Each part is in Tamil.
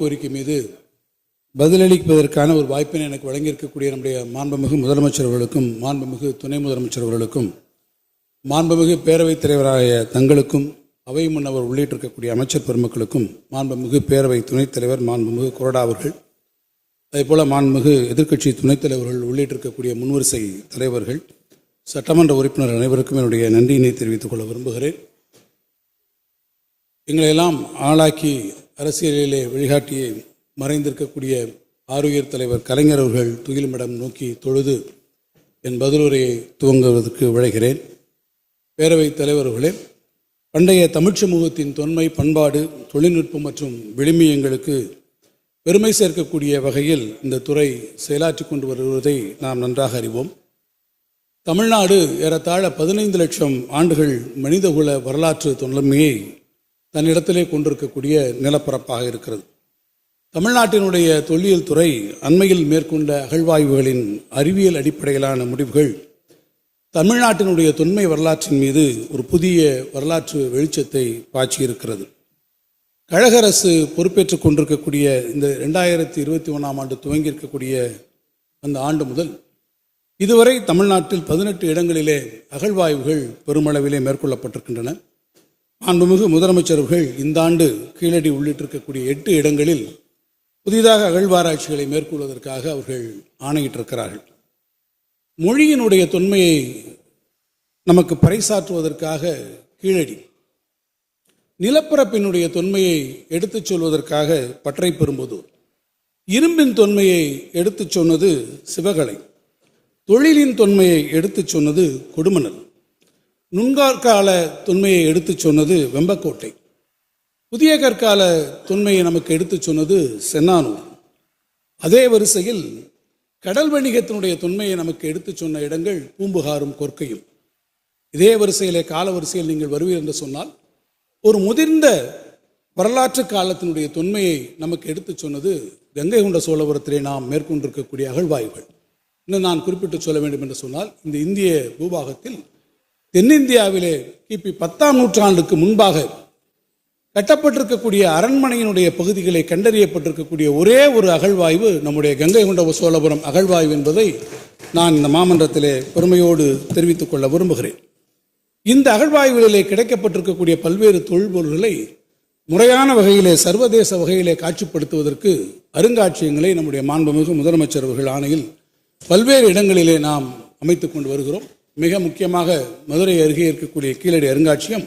கோரிக்கை மீது பதிலளிப்பதற்கான ஒரு வாய்ப்பினை எனக்கு வழங்கியிருக்கக்கூடிய நம்முடைய மாண்புமிகு முதலமைச்சர் அவர்களுக்கும் மாண்புமிகு துணை முதலமைச்சர் அவர்களுக்கும் மாண்புமிகு பேரவைத் தலைவராய தங்களுக்கும் அவை முன்னவர் உள்ளிட்டிருக்கக்கூடிய அமைச்சர் பெருமக்களுக்கும் மாண்புமிகு பேரவை துணைத் தலைவர் மாண்புமிகு கொறடா அவர்கள் அதேபோல் மாண்புமிகு எதிர்க்கட்சி துணைத் தலைவர்கள் உள்ளிட்டிருக்கக்கூடிய முன்வரிசை தலைவர்கள் சட்டமன்ற உறுப்பினர் அனைவருக்கும் என்னுடைய நன்றியினை தெரிவித்துக் கொள்ள விரும்புகிறேன். எங்களையெல்லாம் ஆளாக்கி அரசியலிலே வழிகாட்டியை மறைந்திருக்கக்கூடிய ஆரோக்கியர் தலைவர் கலைஞர் அவர்கள் துகிலுமிடம் நோக்கி தொழுது என் பதிலுரையை துவங்குவதற்கு விழைகிறேன். பேரவைத் தலைவர்களே பண்டைய தமிழ் சமூகத்தின் தொன்மை பண்பாடு தொழில்நுட்பம் மற்றும் விளிமியங்களுக்கு பெருமை சேர்க்கக்கூடிய வகையில் இந்த துறை செயலாற்றி கொண்டு வருவதை நாம் நன்றாக அறிவோம். தமிழ்நாடு ஏறத்தாழ பதினைந்து லட்சம் ஆண்டுகள் மனிதகுல வரலாற்று தொன்மையை தன்னிடத்திலே கொண்டிருக்கக்கூடிய நிலப்பரப்பாக இருக்கிறது. தமிழ்நாட்டினுடைய தொல்லியல் துறை அண்மையில் மேற்கொண்ட அகழ்வாய்வுகளின் அறிவியல் அடிப்படையிலான முடிவுகள் தமிழ்நாட்டினுடைய தொன்மை வரலாற்றின் மீது ஒரு புதிய வரலாற்று வெளிச்சத்தை பாய்ச்சியிருக்கிறது. கழக அரசு பொறுப்பேற்றுக் கொண்டிருக்கக்கூடிய இந்த ரெண்டாயிரத்தி இருபத்தி ஒன்றாம் ஆண்டு துவங்கி இருக்கக்கூடிய அந்த ஆண்டு முதல் இதுவரை தமிழ்நாட்டில் பதினெட்டு இடங்களிலே அகழ்வாய்வுகள் பெருமளவிலே மேற்கொள்ளப்பட்டிருக்கின்றன. மாண்புமிகு முதலமைச்சர்கள் இந்த ஆண்டு கீழடி உள்ளிட்டிருக்கக்கூடிய எட்டு இடங்களில் புதிதாக அகழ்வாராய்ச்சிகளை மேற்கொள்வதற்காக அவர்கள் ஆணையிட்டிருக்கிறார்கள். மொழியினுடைய தொன்மையை நமக்கு பறைசாற்றுவதற்காக கீழடி நிலப்பரப்பினுடைய தொன்மையை எடுத்துச் சொல்வதற்காக பற்றை பெரும்புதூர் இரும்பின் தொன்மையை எடுத்துச் சொன்னது சிவகலை தொழிலின் தொன்மையை எடுத்துச் சொன்னது கொடுமணல். நுண்காற்கால தொன்மையை எடுத்துச் சொன்னது வெம்பக்கோட்டை. புதிய கற்கால தொன்மையை நமக்கு எடுத்துச் சொன்னது சென்னானூர். அதே வரிசையில் கடல் வணிகத்தினுடைய தொன்மையை நமக்கு எடுத்துச் சொன்ன இடங்கள் பூம்புகாரும் கொற்கையும் இதே வரிசையிலே கால வரிசையில் நீங்கள் வருவீர் என்று சொன்னால் ஒரு முதிர்ந்த வரலாற்று காலத்தினுடைய தொன்மையை நமக்கு எடுத்துச் சொன்னது கங்கை கொண்ட சோழபுரத்திலே நாம் மேற்கொண்டிருக்கக்கூடிய அகழ்வாய்வுகள். இன்னும் நான் குறிப்பிட்டு சொல்ல வேண்டும் என்று சொன்னால் இந்த இந்திய பூபாகத்தில் தென்னிந்தியாவிலே கிபி பத்தாம் நூற்றாண்டுக்கு முன்பாக கட்டப்பட்டிருக்கக்கூடிய அரண்மனையினுடைய பகுதிகளை கண்டறியப்பட்டிருக்கக்கூடிய ஒரே ஒரு அகழ்வாய்வு நம்முடைய கங்கை கொண்ட சோழபுரம் அகழ்வாய்வு என்பதை நான் இந்த மாமன்றத்திலே பெருமையோடு தெரிவித்துக் கொள்ள விரும்புகிறேன். இந்த அகழ்வாய்வுகளிலே கிடைக்கப்பட்டிருக்கக்கூடிய பல்வேறு தொழில்பொருள்களை முறையான வகையிலே சர்வதேச வகையிலே காட்சிப்படுத்துவதற்கு அருங்காட்சியகங்களை நம்முடைய மாண்புமிகு முதலமைச்சர் அவர்கள் ஆணையில் பல்வேறு இடங்களிலே நாம் அமைத்துக் கொண்டு வருகிறோம். மிக முக்கியமாக மதுரை அருகே இருக்கக்கூடிய கீழடி அருங்காட்சியகம்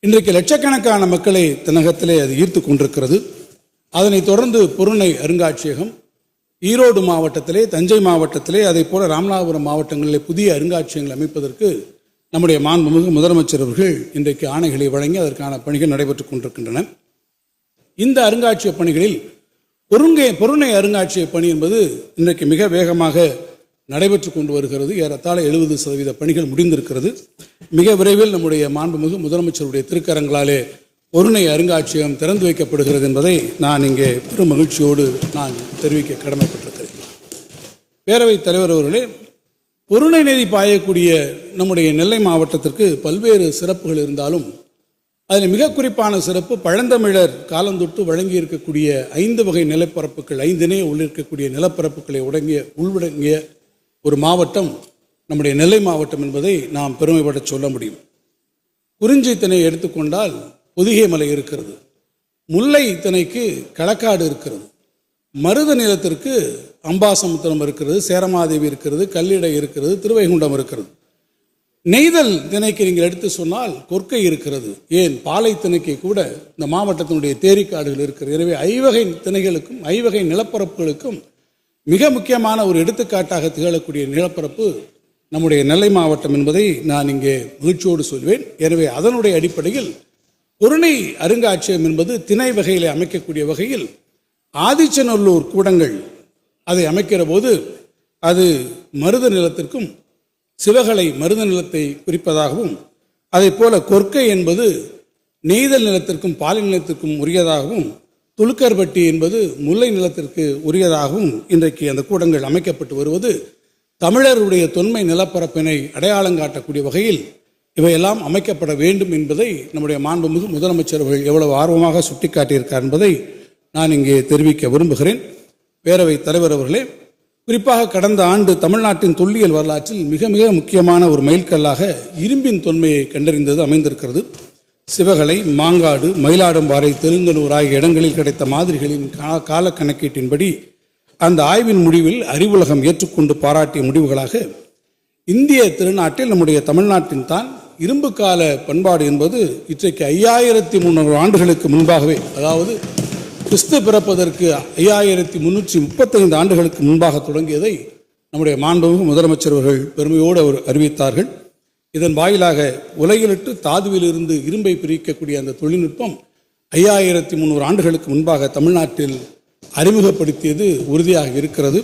இன்றைக்கு லட்சக்கணக்கான மக்களை தன்னகத்திலே அது ஈர்த்து கொண்டிருக்கிறது. அதனைத் தொடர்ந்து பொருணை அருங்காட்சியகம் ஈரோடு மாவட்டத்திலே தஞ்சை மாவட்டத்திலே அதே போல ராமநாதபுரம் மாவட்டங்களிலே புதிய அருங்காட்சியகங்கள் அமைப்பதற்கு நம்முடைய மாண்புமிகு முதலமைச்சர் அவர்கள் இன்றைக்கு ஆணைகளை வழங்கி அதற்கான பணிகள் நடைபெற்றுக் கொண்டிருக்கின்றன. இந்த அருங்காட்சியக பணிகளில் பொருங்கை பொருணை அருங்காட்சியக பணி என்பது இன்றைக்கு மிக வேகமாக நடைபெற்று கொண்டு வருகிறது. ஏறத்தாழ எழுபது சதவீத பணிகள் முடிந்திருக்கிறது. மிக விரைவில் நம்முடைய மாண்புமிகு முதலமைச்சருடைய திருக்கரங்களாலே பொருணை அருங்காட்சியகம் திறந்து வைக்கப்படுகிறது என்பதை நான் இங்கே பெரும் மகிழ்ச்சியோடு நான் தெரிவிக்க கடமைப்பட்டிருக்கிறேன். பேரவைத் தலைவர் அவர்களே பொருணை நெறி பாயக்கூடிய நம்முடைய நெல்லை மாவட்டத்திற்கு பல்வேறு சிறப்புகள் இருந்தாலும் அதில் மிக குறிப்பான சிறப்பு பழந்தமிழர் காலந்தொட்டு வழங்கி இருக்கக்கூடிய ஐந்து வகை நிலப்பரப்புகள் ஐந்தினே உள்ளிருக்கக்கூடிய நிலப்பரப்புகளை உடங்கிய உள்வடங்கிய ஒரு மாவட்டம் நம்முடைய நெல்லை மாவட்டம் என்பதை நாம் பெருமைப்பட சொல்ல முடியும். குறிஞ்சி எடுத்துக்கொண்டால் பொதிகை மலை இருக்கிறது. முல்லை திணைக்கு களக்காடு இருக்கிறது. மருத நிலத்திற்கு அம்பாசமுத்திரம் இருக்கிறது சேரமாதேவி இருக்கிறது கல்லிடை இருக்கிறது திருவைகுண்டம் இருக்கிறது. நெய்தல் திணைக்கு நீங்கள் எடுத்து சொன்னால் கொற்கை இருக்கிறது. ஏன்? பாலை திணைக்கு கூட இந்த மாவட்டத்தினுடைய தேரிக்காடுகள் இருக்கிறது. எனவே ஐவகை திணைகளுக்கும் ஐவகை நிலப்பரப்புகளுக்கும் மிக முக்கியமான ஒரு எடுத்துக்காட்டாக திகழக்கூடிய நிலப்பரப்பு நம்முடைய நெல்லை மாவட்டம் என்பதை நான் இங்கே மகிழ்ச்சியோடு சொல்வேன். எனவே அதனுடைய அடிப்படையில் பொருணை அருங்காட்சியகம் என்பது திணை வகையில் அமைக்கக்கூடிய வகையில் ஆதிச்சநல்லூர் கூடங்கள் அதை அமைக்கிற போது அது மருத நிலத்திற்கும் சிவகலை மருத நிலத்தை குறிப்பதாகவும் அதே போல கொற்கை என்பது நெய்தல் நிலத்திற்கும் பாலை நிலத்திற்கும் உரியதாகவும் துலுக்கர்பட்டி என்பது முல்லை நிலத்திற்கு உரியதாகவும் இன்றைக்கு அந்த கூடங்கள் அமைக்கப்பட்டு வருவது தமிழருடைய தொன்மை நிலப்பரப்பினை அடையாளம் காட்டக்கூடிய வகையில் இவையெல்லாம் அமைக்கப்பட வேண்டும் என்பதை நம்முடைய மாண்புமிகு முதலமைச்சர் அவர்கள் எவ்வளவு ஆர்வமாக சுட்டிக்காட்டியிருக்கார் என்பதை நான் இங்கே தெரிவிக்க விரும்புகிறேன். பேரவை தலைவர் அவர்களே குறிப்பாக கடந்த ஆண்டு தமிழ்நாட்டின் தொல்லியல் வரலாற்றில் மிக மிக முக்கியமான ஒரு மைல்கல்லாக இரும்பின் தொன்மையை கண்டறிந்தது அமைந்திருக்கிறது. சிவகலை மாங்காடு மயிலாடும்பாறை தெலுங்கனூர் ஆகிய இடங்களில் கிடைத்த மாதிரிகளின் கால கணக்கீட்டின்படி அந்த ஆய்வின் முடிவில் அறிவுலகம் ஏற்றுக்கொண்டு பாராட்டிய முடிவுகளாக இந்திய திருநாட்டில் நம்முடைய தமிழ்நாட்டின் தான் இரும்பு கால பண்பாடு என்பது இன்றைக்கு ஐயாயிரத்தி முந்நூறு ஆண்டுகளுக்கு முன்பாகவே அதாவது கிறிஸ்து பிறப்பதற்கு ஐயாயிரத்தி முன்னூற்றி முப்பத்தைந்து ஆண்டுகளுக்கு முன்பாக தொடங்கியதை நம்முடைய மாண்புமிகு முதலமைச்சர் அவர்கள் பெருமையோடு அவர் அறிவித்தார்கள். இதன் வாயிலாக உலகிலிட்டு தாதுவிலிருந்து இரும்பை பிரிக்கக்கூடிய அந்த தொழில்நுட்பம் ஐயாயிரத்தி முந்நூறு ஆண்டுகளுக்கு முன்பாக தமிழ்நாட்டில் அறிமுகப்படுத்தியது உறுதியாக இருக்கிறது.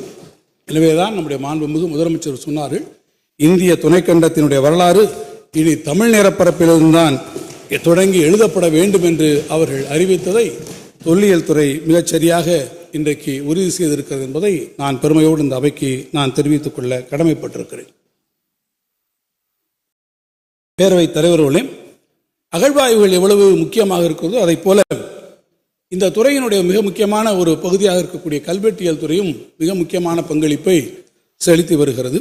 எனவேதான் நம்முடைய மாண்புமிகு முதலமைச்சர் சொன்னார்கள் இந்திய துணைக்கண்டத்தினுடைய வரலாறு இனி தமிழ் நிலப்பரப்பிலிருந்துதான் தொடங்கி எழுதப்பட வேண்டும் என்று அவர்கள் அறிவித்ததை தொல்லியல் துறை மிகச் சரியாக இன்றைக்கு உறுதி செய்திருக்கிறது என்பதை நான் பெருமையோடு இந்த அவைக்கு நான் தெரிவித்துக் கொள்ள கடமைப்பட்டிருக்கிறேன். பேரவைத் தலைவர்களே அகழ்வாய்வுகள் எவ்வளவு முக்கியமாக இருக்கிறதோ அதைப் போல இந்த துறையினுடைய மிக முக்கியமான ஒரு பகுதியாக இருக்கக்கூடிய கல்வெட்டியல் துறையும் மிக முக்கியமான பங்களிப்பை செலுத்தி வருகிறது.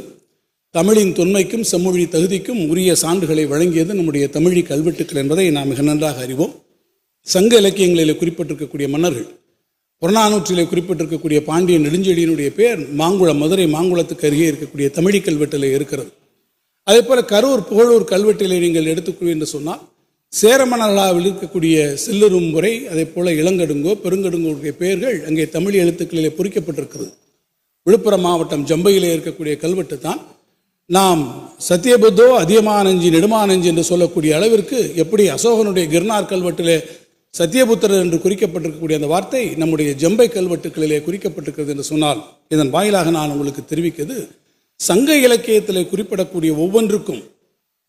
தமிழின் தொன்மைக்கும் செம்மொழி தகுதிக்கும் உரிய சான்றுகளை வழங்கியது நம்முடைய தமிழி கல்வெட்டுக்கள் என்பதை நாம் மிக நன்றாக அறிவோம். சங்க இலக்கியங்களில் குறிப்பிட்டிருக்கக்கூடிய மன்னர்கள் புறநானூற்றிலே குறிப்பிட்டிருக்கக்கூடிய பாண்டிய நெடுஞ்செழியினுடைய பெயர் மாங்குளம் மதுரை மாங்குளத்துக்கு அருகே இருக்கக்கூடிய தமிழி கல்வெட்டில் இருக்கிறது. அதே போல கரூர் புகழூர் கல்வெட்டிலே நீங்கள் எடுத்துக்கொள்வீர்கள் என்று சொன்னால் சேர இருக்கக்கூடிய செல்லுறும் முறை அதே போல இளங்கடுங்கோ பெருங்கடுங்கோடைய பெயர்கள் அங்கே தமிழ் எழுத்துக்களிலே பொறிக்கப்பட்டிருக்கிறது. விழுப்புரம் மாவட்டம் ஜம்பையிலே இருக்கக்கூடிய கல்வெட்டு தான். நாம் சத்தியபுத்தோ அதியமானஞ்சி நெடுமானஞ்சி என்று சொல்லக்கூடிய அளவிற்கு எப்படி அசோகனுடைய கிர்னார் கல்வெட்டிலே சத்தியபுத்திரர் என்று குறிக்கப்பட்டிருக்கக்கூடிய அந்த வார்த்தை நம்முடைய ஜம்பை கல்வெட்டுக்களிலே குறிக்கப்பட்டிருக்கிறது என்று சொன்னால் இதன் வாயிலாக நான் உங்களுக்கு தெரிவிக்கிறது. சங்க இலக்கியத்தில் குறிப்பிடக்கூடிய ஒவ்வொன்றுக்கும்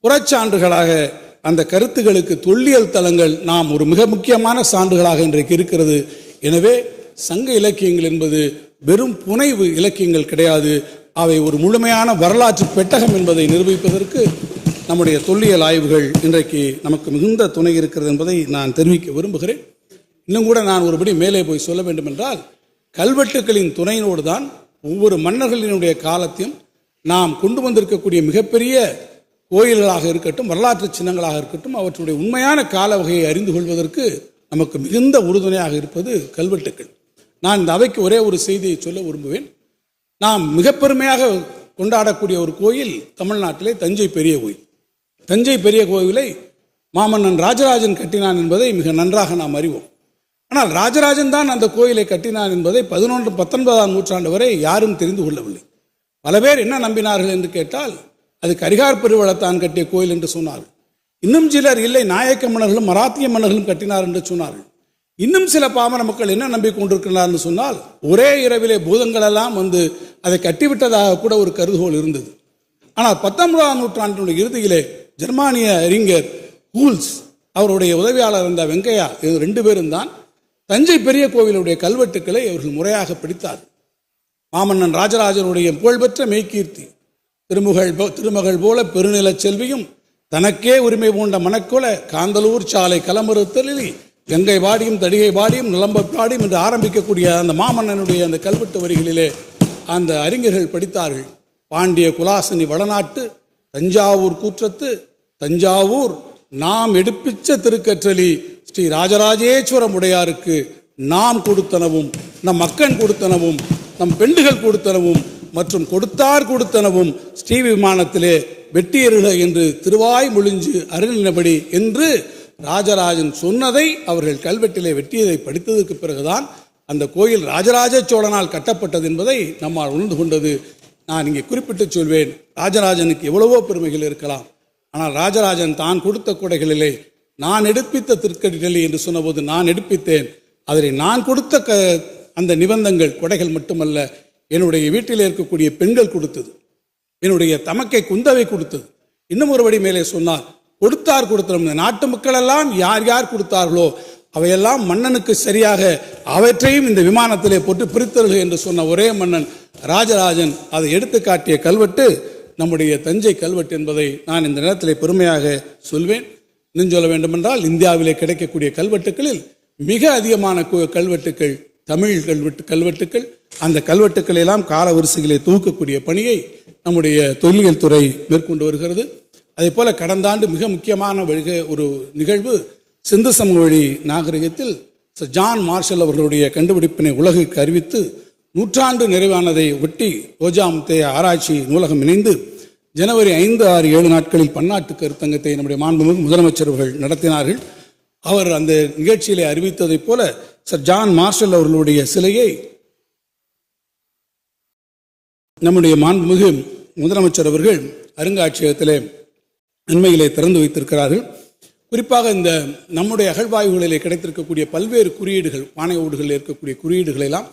புறச்சான்றுகளாக அந்த கருத்துகளுக்கு தொல்லியல் தலங்கள் நாம் ஒரு மிக முக்கியமான சான்றுகளாக இன்றைக்கு இருக்கிறது. எனவே சங்க இலக்கியங்கள் என்பது வெறும் புனைவு இலக்கியங்கள் கிடையாது. அவை ஒரு முழுமையான வரலாற்று பெட்டகம் என்பதை நிரூபிப்பதற்கு நம்முடைய தொல்லியல் ஆய்வுகள் இன்றைக்கு நமக்கு மிகுந்த துணை இருக்கிறது என்பதை நான் தெரிவிக்க விரும்புகிறேன். இன்னும் கூட நான் ஒருபடி மேலே போய் சொல்ல வேண்டும் என்றால் கல்வெட்டுக்களின் துணையினோடு தான் ஒவ்வொரு மன்னர்களினுடைய காலத்தையும் நாம் கொண்டு வந்திருக்கக்கூடிய மிகப்பெரிய கோயில்களாக இருக்கட்டும் வரலாற்று சின்னங்களாக இருக்கட்டும் அவற்றுடைய உண்மையான கால வகையை அறிந்து கொள்வதற்கு நமக்கு மிகுந்த உறுதுணையாக இருப்பது கல்வெட்டுக்கள். நான் இந்த அவைக்கு ஒரே ஒரு செய்தியை சொல்ல விரும்புவேன். நாம் மிக பெருமையாக கொண்டாடக்கூடிய ஒரு கோயில் தமிழ்நாட்டிலே தஞ்சை பெரிய கோயில். தஞ்சை பெரிய கோவிலை மாமன்னன் ராஜராஜன் கட்டினான் என்பதை மிக நன்றாக நாம் அறிவோம். ஆனால் ராஜராஜன் தான் அந்த கோயிலை கட்டினான் என்பதை பதினொன்று பத்தொன்பதாம் நூற்றாண்டு வரை யாரும் தெரிந்து கொள்ளவில்லை. பல பேர் என்ன நம்பினார்கள் என்று கேட்டால் அது கரிகார் பெருவளத்தான் கட்டிய கோயில் என்று சொன்னார்கள். இன்னும் சிலர் இல்லை நாயக்க மன்னர்களும் மராத்திய மன்னர்களும் கட்டினார் என்று சொன்னார்கள். இன்னும் சில பாமர மக்கள் என்ன நம்பிக்கொண்டிருக்கிறார்னு சொன்னால் ஒரே இரவிலே பூதங்கள் எல்லாம் வந்து அதை கட்டிவிட்டதாக கூட ஒரு கருதுகோள் இருந்தது. ஆனால் பத்தொன்பதாம் நூற்றாண்டினுடைய இறுதியிலே ஜெர்மானிய அறிஞர் ஹூல்ஸ் அவருடைய உதவியாளர் இருந்த வெங்கையா இது ரெண்டு பேரும் தான் தஞ்சை பெரிய கோவிலுடைய கல்வெட்டுக்களை அவர்கள் முறையாக பிடித்தார்கள். மாமன்னன் ராஜராஜனுடைய புகழ்பெற்ற மெய்கீர்த்தி. திருமுகள் போ- திருமகள் போல பெருநிலச் செல்வியும் தனக்கே உரிமை பூண்ட மனக்குல காந்தலூர் சாலை கலமறுத்தலில் கங்கை வாடியும் தடிகை வாடியும் நிலம்ப பாடியும் என்று ஆரம்பிக்கக்கூடிய அந்த மாமன்னனுடைய அந்த கல்வெட்டு வரிகளிலே அந்த அறிஞர்கள் படித்தார்கள். பாண்டிய குலாசனி வடநாட்டு தஞ்சாவூர் கூற்றத்து தஞ்சாவூர் நாம் எடுப்பிச்ச திருக்கற்றலி ஸ்ரீ ராஜராஜேஸ்வரம் உடையாருக்கு நாம் கொடுத்தனவும் நம் மக்கள் கொடுத்தனவும் நம் பெண்டுகள் கொடுத்தனவும் மற்றும் கொடுத்தார் கொடுத்தனவும் ஸ்ரீ விமானத்திலே வெட்டியருக என்று திருவாய் முழிஞ்சு அருளினபடி என்று ராஜராஜன் சொன்னதை அவர்கள் கல்வெட்டிலே வெட்டியதை படித்ததற்கு பிறகுதான் அந்த கோயில் ராஜராஜ சோழனால் கட்டப்பட்டது என்பதை நம்மால் உணர்ந்து கொண்டது. நான் இங்கே குறிப்பிட்டு சொல்வேன் ராஜராஜனுக்கு எவ்வளவோ பெருமைகள் இருக்கலாம். ஆனால் ராஜராஜன் தான் கொடுத்த கொடைகளிலே நான் எடுப்பித்த திருக்கடிகளி என்று சொன்னபோது நான் எடுப்பித்தேன். அதில் நான் கொடுத்த க அந்த நிபந்தங்கள் கொடைகள் மட்டுமல்ல என்னுடைய வீட்டில் இருக்கக்கூடிய பெண்கள் கொடுத்தது என்னுடைய தமக்கை குந்தவை கொடுத்தது. இன்னும் ஒருபடி மேலே சொன்னார் கொடுத்தார் கொடுத்தோம். இந்த நாட்டு மக்களெல்லாம் யார் யார் கொடுத்தார்களோ அவையெல்லாம் மன்னனுக்கு சரியாக அவற்றையும் இந்த விமானத்திலே போட்டு பிரித்தர்கள் என்று சொன்ன ஒரே மன்னன் ராஜராஜன் அதை எடுத்து காட்டிய கல்வெட்டு நம்முடைய தஞ்சை கல்வெட்டு என்பதை நான் இந்த நேரத்தில் பெருமையாக சொல்வேன். இன்னும் சொல்ல வேண்டுமென்றால் இந்தியாவிலே கிடைக்கக்கூடிய கல்வெட்டுகளில் மிக அதிகமான கு- கல்வெட்டுக்கள் தமிழ் கல்வெட்டு கல்வெட்டுக்கள் அந்த கல்வெட்டுக்கள் எல்லாம் கால வரிசைகளை தொகுக்கக்கூடிய பணியை நம்முடைய தொல்லியல் துறை மேற்கொண்டு வருகிறது. அதே போல கடந்த ஆண்டு மிக முக்கியமான வழிக ஒரு நிகழ்வு சிந்து சமவெளி நாகரிகத்தில் சர் ஜான் மார்ஷல் அவர்களுடைய கண்டுபிடிப்பினை உலகுக்கு அறிவித்து நூற்றாண்டு நிறைவானதை ஒட்டி ரோஜாமுத்தே ஆராய்ச்சி நூலகம் இணைந்து ஜனவரி ஐந்து ஆறு ஏழு நாட்களில் பன்னாட்டு கருத்தங்கத்தை நம்முடைய மாண்புமிகு முதலமைச்சர் அவர்கள் நடத்தினார்கள். அவர் அந்த நிகழ்ச்சியிலே அறிவித்ததைப் போல சார் ஜான் மார்ஷல் அவர்களுடைய சிலையை நம்முடைய மாண்புமிகு முதலமைச்சர் அவர்கள் அருங்காட்சியகத்திலே அண்மையிலே திறந்து வைத்திருக்கிறார்கள். குறிப்பாக இந்த நம்முடைய அகழ்வாய்வுகளிலே கிடைத்திருக்கக்கூடிய பல்வேறு குறியீடுகள் பானை ஓடுகளில் இருக்கக்கூடிய குறியீடுகளை எல்லாம்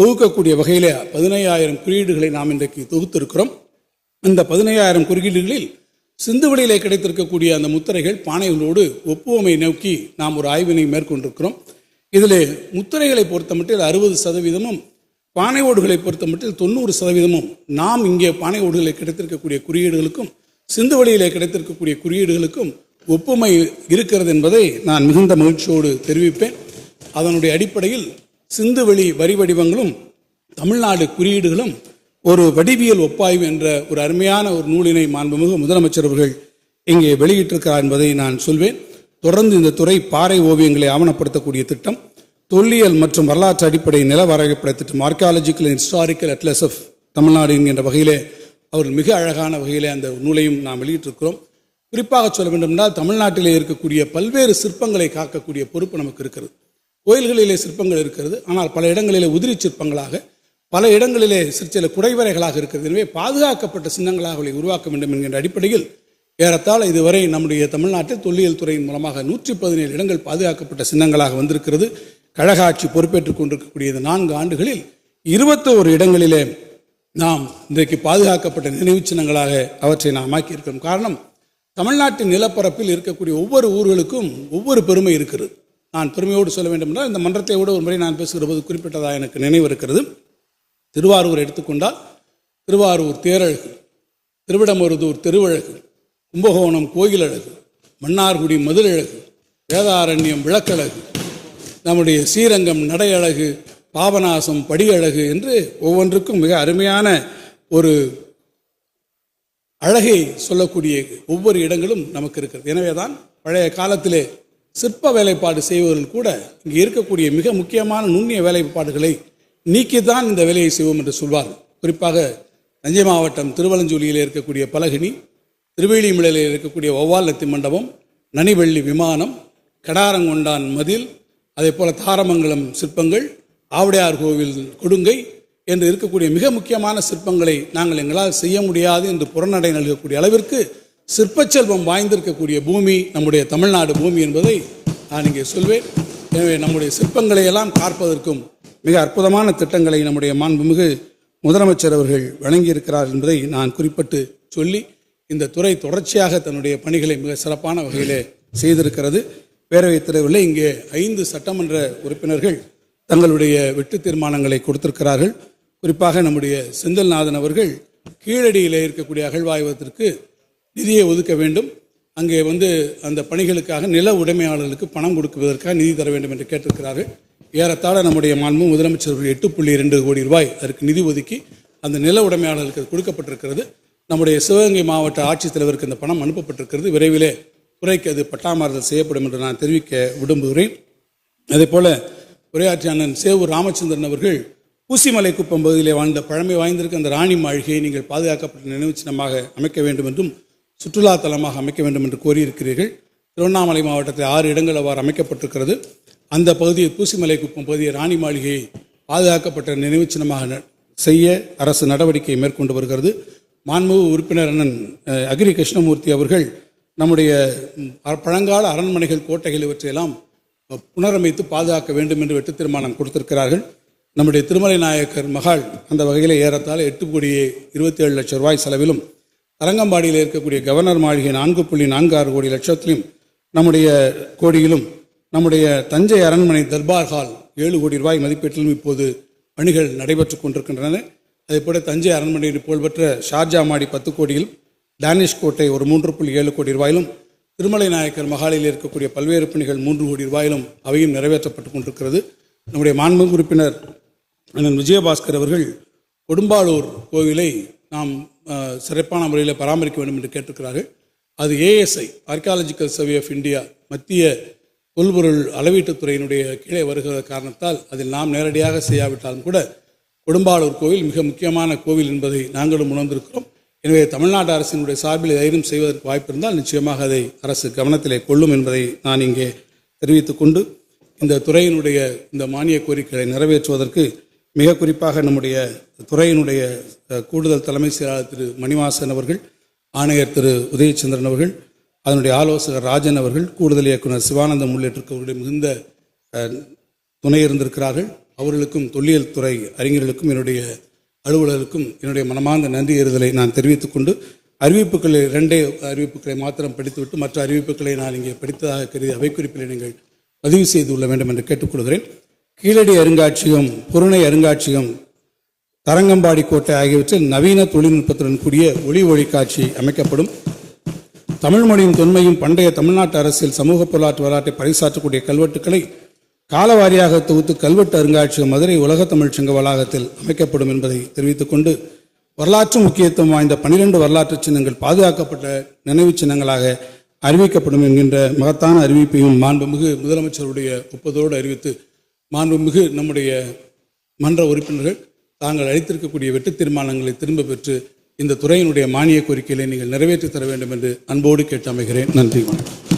தொகுக்கக்கூடிய வகையிலே பதினையாயிரம் குறியீடுகளை நாம் இன்றைக்கு தொகுத்திருக்கிறோம். இந்த பதினையாயிரம் குறியீடுகளில் சிந்துவெளியிலே கிடைத்திருக்கக்கூடிய அந்த முத்திரைகள் பானைகளோடு ஒப்புவமை நோக்கி நாம் ஒரு ஆய்வினை மேற்கொண்டிருக்கிறோம். இதில் முத்திரைகளை பொறுத்தமட்டில் அறுபது சதவீதமும் பானை ஓடுகளை பொறுத்தமட்டில் தொண்ணூறு சதவீதமும் நாம் இங்கே பானை ஓடுகளை கிடைத்திருக்கக்கூடிய குறியீடுகளுக்கும் சிந்து வழியிலே கிடைத்திருக்கக்கூடிய குறியீடுகளுக்கும் ஒப்புமை இருக்கிறது என்பதை நான் மிகுந்த மகிழ்ச்சியோடு தெரிவிப்பேன். அதனுடைய அடிப்படையில் சிந்துவெளி வரி வடிவங்களும் தமிழ்நாடு குறியீடுகளும் ஒரு வடிவியல் ஒப்பாய்வு என்ற ஒரு அருமையான ஒரு நூலினை மாண்புமிகு முதலமைச்சர் அவர்கள் இங்கே வெளியிட்டிருக்கிறார் என்பதை நான் சொல்வேன். தொடர்ந்து இந்த துறை பாறை ஓவியங்களை ஆவணப்படுத்தக்கூடிய திட்டம் தொல்லியல் மற்றும் வரலாற்று அடிப்படை நில வரைபட திட்டம் archaeological and historical atlas of Tamil Nadu என்கின்ற வகையிலே அவர் மிக அழகான வகையிலே அந்த நூலையும் நாம் வெளியிட்டிருக்கிறோம். குறிப்பாக சொல்ல வேண்டும் என்றால் தமிழ்நாட்டிலே இருக்கக்கூடிய பல்வேறு சிற்பங்களை காக்கக்கூடிய பொறுப்பு நமக்கு இருக்கிறது. கோயில்களிலே சிற்பங்கள் இருக்கிறது. ஆனால் பல இடங்களிலே உதிரி சிற்பங்களாக பல இடங்களிலே சிறு சில குடைவரைகளாக இருக்கிறது. எனவே பாதுகாக்கப்பட்ட சின்னங்களாக உருவாக்க வேண்டும் என்கின்ற அடிப்படையில் ஏறத்தால் இதுவரை நம்முடைய தமிழ்நாட்டில் தொல்லியல் துறையின் மூலமாக நூற்றி பதினேழு இடங்கள் பாதுகாக்கப்பட்ட சின்னங்களாக வந்திருக்கிறது. கழக ஆட்சி பொறுப்பேற்றுக் கொண்டிருக்கக்கூடிய நான்கு ஆண்டுகளில் இருபத்தோரு இடங்களிலே நாம் இன்றைக்கு பாதுகாக்கப்பட்ட நினைவு சின்னங்களாக அவற்றை நாம் ஆக்கியிருக்கிறோம். காரணம் தமிழ்நாட்டின் நிலப்பரப்பில் இருக்கக்கூடிய ஒவ்வொரு ஊர்களுக்கும் ஒவ்வொரு பெருமை இருக்கிறது நான் பெருமையோடு சொல்ல வேண்டும் என்றால் இந்த மன்றத்தை விட ஒரு முறை நான் பேசுகிற போது குறிப்பிட்டதாக எனக்கு நினைவு இருக்கிறது. திருவாரூர் எடுத்துக்கொண்டால் திருவாரூர் தேரழகு திருவிடமருதூர் திருவழகு கும்பகோணம் கோயிலழகு மன்னார்குடி மதுரழகு வேதாரண்யம் விளக்கழகு நம்முடைய ஸ்ரீரங்கம் நடையழகு பாபநாசம் படியழகு என்று ஒவ்வொன்றுக்கும் மிக அருமையான ஒரு அழகை சொல்லக்கூடிய ஒவ்வொரு இடங்களும் நமக்கு இருக்கிறது. எனவே தான் பழைய காலத்திலே சிற்ப வேலைப்பாடு செய்வர்கள் கூட இங்கே இருக்கக்கூடிய மிக முக்கியமான நுண்ணிய வேலைப்பாடுகளை நீக்கித்தான் இந்த வேலையை செய்வோம் என்று சொல்வார்கள். குறிப்பாக தஞ்சை மாவட்டம் திருவலஞ்சூலியில் இருக்கக்கூடிய பலகினி திருவேலிமலையில் இருக்கக்கூடிய ஒவ்வால் நத்தி மண்டபம் நனிவெள்ளி விமானம் கடாரங்கொண்டான் மதில் அதே போல் தாரமங்கலம் சிற்பங்கள் ஆவுடையார் கோவில் கொடுங்கை என்று இருக்கக்கூடிய மிக முக்கியமான சிற்பங்களை நாங்கள் எங்களால் செய்ய முடியாது என்று புறநடை நல்கக்கூடிய அளவிற்கு சிற்பச்செல்வம் வாய்ந்திருக்கக்கூடிய பூமி நம்முடைய தமிழ்நாடு பூமி என்பதை நான் இங்கே சொல்வேன். எனவே நம்முடைய சிற்பங்களை எல்லாம் பார்ப்பதற்கும் மிக அற்புதமான திட்டங்களை நம்முடைய மாண்புமிகு முதலமைச்சர் அவர்கள் வழங்கியிருக்கிறார் என்பதை நான் குறிப்பிட்டு சொல்லி இந்த துறை தொடர்ச்சியாக தன்னுடைய பணிகளை மிக சிறப்பான வகையிலே செய்திருக்கிறது. பேரவைத் தலைவரில் இங்கே ஐந்து சட்டமன்ற உறுப்பினர்கள் தங்களுடைய வெட்டு தீர்மானங்களை கொடுத்திருக்கிறார்கள். குறிப்பாக நம்முடைய செந்தில்நாதன் அவர்கள் கீழடியிலே இருக்கக்கூடிய அகழ்வாய்வதற்கு நிதியை ஒதுக்க வேண்டும். அங்கே வந்து அந்த பணிகளுக்காக நில உடைமையாளர்களுக்கு பணம் கொடுக்குவதற்காக நிதி தர வேண்டும் என்று கேட்டிருக்கிறார்கள். ஏறத்தாழ நம்முடைய மாண்பு முதலமைச்சர் எட்டு புள்ளி இரண்டு கோடி ரூபாய் அதற்கு நிதி ஒதுக்கி அந்த நில உடைமையாளர்களுக்கு அது கொடுக்கப்பட்டிருக்கிறது. நம்முடைய சிவகங்கை மாவட்ட ஆட்சித்தலைவருக்கு இந்த பணம் அனுப்பப்பட்டிருக்கிறது. விரைவிலே துறைக்கு அது பட்டாமாறுதல் செய்யப்படும் என்று நான் தெரிவிக்க விரும்புகிறேன். அதே போல உரையாற்றிய அண்ணன் சேவூர் ராமச்சந்திரன் அவர்கள் பூசிமலை குப்பம் பகுதியிலே வாழ்ந்த பழமை வாய்ந்திருக்க அந்த ராணி மாளிகையை நீங்கள் பாதுகாக்கப்பட்ட நினைவு சின்னமாக அமைக்க வேண்டும் என்றும் சுற்றுலா தலமாக அமைக்க வேண்டும் என்று கோரியிருக்கிறீர்கள். திருவண்ணாமலை மாவட்டத்தில் ஆறு இடங்கள் அவ்வாறு அமைக்கப்பட்டிருக்கிறது. அந்த பகுதியை பூசிமலை குப்பம் பகுதியை ராணி மாளிகையை பாதுகாக்கப்பட்ட நினைவு சின்னமாக ந- செய்ய அரசு நடவடிக்கை மேற்கொண்டு வருகிறது. மாண்புமிகு உறுப்பினர் அண்ணன் அகிரி கிருஷ்ணமூர்த்தி அவர்கள் நம்முடைய அ- பழங்கால அரண்மனைகள் கோட்டைகள் இவற்றையெல்லாம் புனரமைத்து பாதுகாக்க வேண்டும் என்று வெட்டு தீர்மானம் கொடுத்திருக்கிறார்கள். நம்முடைய திருமலை நாயக்கர் மகால் அந்த வகையில் ஏறத்தாழ எட்டு கோடியே இருபத்தி ஏழு லட்சம் ரூபாய் செலவிலும் தரங்கம்பாடியில் இருக்கக்கூடிய கவர்னர் மாளிகை நான்கு புள்ளி நான்கு ஆறு கோடி லட்சத்திலும் நம்முடைய கோடியிலும் நம்முடைய தஞ்சை அரண்மனை தர்பார் ஹால் ஏழு கோடி ரூபாய் மதிப்பீட்டிலும் இப்போது பணிகள் நடைபெற்றுக் கொண்டிருக்கின்றன. அதேபோல தஞ்சை அரண்மனையில் புகழ்பெற்ற ஷார்ஜா மாடி பத்து கோடியில் டேனிஷ் கோட்டை ஒரு மூன்று புள்ளி ஏழு கோடி ரூபாயிலும் திருமலை நாயக்கர் மகாலில் இருக்கக்கூடிய பல்வேறு பணிகள் மூன்று கோடி ரூபாயிலும் அவையும் நிறைவேற்றப்பட்டு கொண்டிருக்கிறது. நம்முடைய மாண்பு உறுப்பினர் அண்ணன் விஜயபாஸ்கர் அவர்கள் கொடும்பாளூர் கோவிலை நாம் சிறப்பான முறையில் பராமரிக்க வேண்டும் என்று கேட்டிருக்கிறார்கள். அது ASI archaeological survey of India மத்திய தொல்பொருள் அளவீட்டுத்துறையினுடைய கீழே வருகிற காரணத்தால் அதில் நாம் நேரடியாக செய்யாவிட்டாலும் கூட கொடும்பாளூர் கோவில் மிக முக்கியமான கோவில் என்பதை நாங்களும் உணர்ந்திருக்கிறோம். எனவே தமிழ்நாடு அரசினுடைய சார்பில் தைரியம் செய்வதற்கு வாய்ப்பு இருந்தால் நிச்சயமாக அதை அரசு கவனத்திலே கொள்ளும் என்பதை நான் இங்கே தெரிவித்துக் கொண்டு இந்த துறையினுடைய இந்த மானிய கோரிக்கைகளை நிறைவேற்றுவதற்கு மிக குறிப்பாக நம்முடைய துறையினுடைய கூடுதல் தலைமை செயலாளர் திரு மணிவாசன் அவர்கள் ஆணையர் திரு உதயச்சந்திரன் அவர்கள் அதனுடைய ஆலோசகர் ராஜன் அவர்கள் கூடுதல் இயக்குனர் சிவானந்தம் உள்ளிட்டிருக்கவர்களுடைய மிகுந்த துணை இருந்திருக்கிறார்கள். அவர்களுக்கும் தொல்லியல் துறை அறிஞர்களுக்கும் என்னுடைய அலுவலருக்கும் என்னுடைய மனமார்ந்த நன்றி ஏறுதலை நான் தெரிவித்துக் கொண்டு அறிவிப்புகளை இரண்டே அறிவிப்புகளை மாத்திரம் படித்துவிட்டு மற்ற அறிவிப்புகளை நான் இங்கே படித்ததாக கருதி அவை குறிப்பில் நீங்கள் பதிவு செய்துள்ள வேண்டும் என்று கேட்டுக்கொள்கிறேன். கீழடி அருங்காட்சியகம் புறணை அருங்காட்சியகம் தரங்கம்பாடி கோட்டை ஆகியவற்றில் நவீன தொழில்நுட்பத்துடன் கூடிய ஒளி ஒளி காட்சி அமைக்கப்படும். தமிழ் மொழியின் தொன்மையும் பண்டைய தமிழ்நாட்டு அரசியல் சமூக பொருளாற்று வரலாற்றை பறைசாற்றக்கூடிய கல்வெட்டுக்களை காலவாரியாக தொகுத்து கல்வெட்டு அருங்காட்சியகம் மதுரை உலக தமிழ்ச் சங்க வளாகத்தில் அமைக்கப்படும் என்பதை தெரிவித்துக் கொண்டு வரலாற்று முக்கியத்துவம் வாய்ந்த பனிரெண்டு வரலாற்று சின்னங்கள் பாதுகாக்கப்பட்ட நினைவுச் சின்னங்களாக அறிவிக்கப்படும் என்கின்ற மகத்தான அறிவிப்பையும் மாண்புமிகு முதலமைச்சருடைய ஒப்புதலோடு அறிவித்து மாண்புமிகு நம்முடைய மன்ற உறுப்பினர்கள் தாங்கள் அளித்திருக்கக்கூடிய வெட்டு தீர்மானங்களை திரும்ப பெற்று இந்த துறையினுடைய மானிய கோரிக்கைகளை நீங்கள் நிறைவேற்றி தர வேண்டும் என்று அன்போடு கேட்டு அமைகிறேன். நன்றி வணக்கம்.